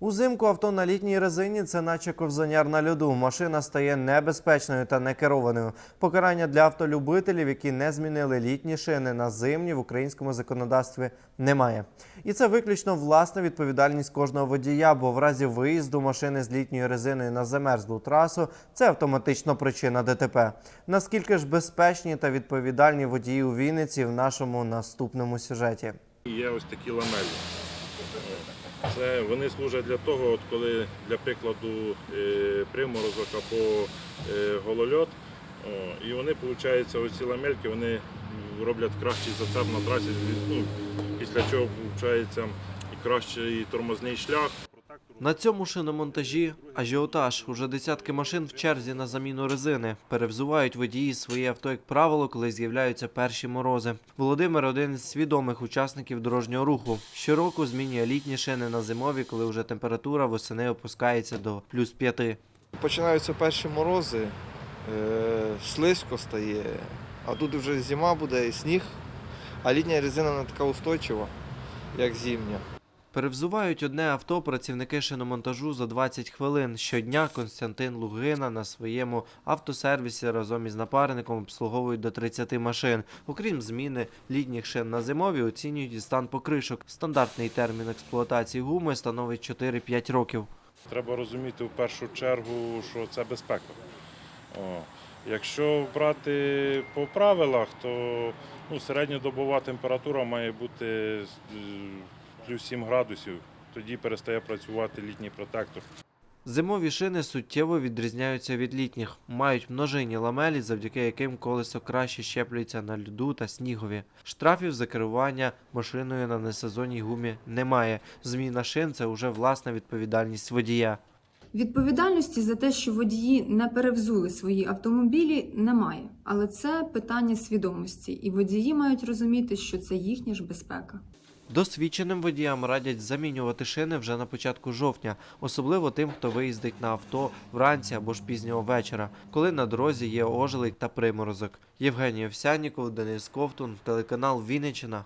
Узимку авто на літній резині це наче ковзаняр на льоду. Машина стає небезпечною та некерованою. Покарання для автолюбителів, які не змінили літні шини на зимні в українському законодавстві немає. І це виключно власна відповідальність кожного водія, бо в разі виїзду машини з літньою резиною на замерзлу трасу це автоматично причина ДТП. Наскільки ж безпечні та відповідальні водії у Вінниці в нашому наступному сюжеті? Є ось такі ламелі. Це вони служать для того, от коли для прикладу е, приморозок або е, голольот. І вони, виходить, оці ламельки вони роблять кращий зацеп на трасі, ну, після чого виходить і кращий тормозний шлях. На цьому шиномонтажі ажіотаж. Уже десятки машин в черзі на заміну резини. Перевзувають водії своє авто, як правило, коли з'являються перші морози. Володимир один із свідомих учасників дорожнього руху. Щороку змінює літні шини на зимові, коли вже температура восени опускається до плюс п'яти. Починаються перші морози, е, слизько стає, а тут вже зима буде і сніг, а літня резина не така устойчива, як зимня. Перевзувають одне авто працівники шиномонтажу за 20 хвилин. Щодня Константин Лугина на своєму автосервісі разом із напарником обслуговують до 30 машин. Окрім зміни літніх шин на зимові, оцінюють і стан покришок. Стандартний термін експлуатації гуми становить 4-5 років. Треба розуміти в першу чергу, що це безпека. О. Якщо брати по правилах, то ну, середньодобова температура має бути плюс 7 градусів. Тоді перестає працювати літній протектор. Зимові шини суттєво відрізняються від літніх, мають множинні ламелі, завдяки яким колесо краще щеплюється на льоду та снігові. Штрафів за керування машиною на несезонній гумі немає. Зміна шин це вже власна відповідальність водія. Відповідальності за те, що водії не перевзули свої автомобілі, немає. Але це питання свідомості, і водії мають розуміти, що це їхня ж безпека. Досвідченим водіям радять замінювати шини вже на початку жовтня, особливо тим, хто виїздить на авто вранці або ж пізнього вечора, коли на дорозі є ожеледь та приморозок. Євгеній Овсяніков, Денис Ковтун, телеканал Вінниччина.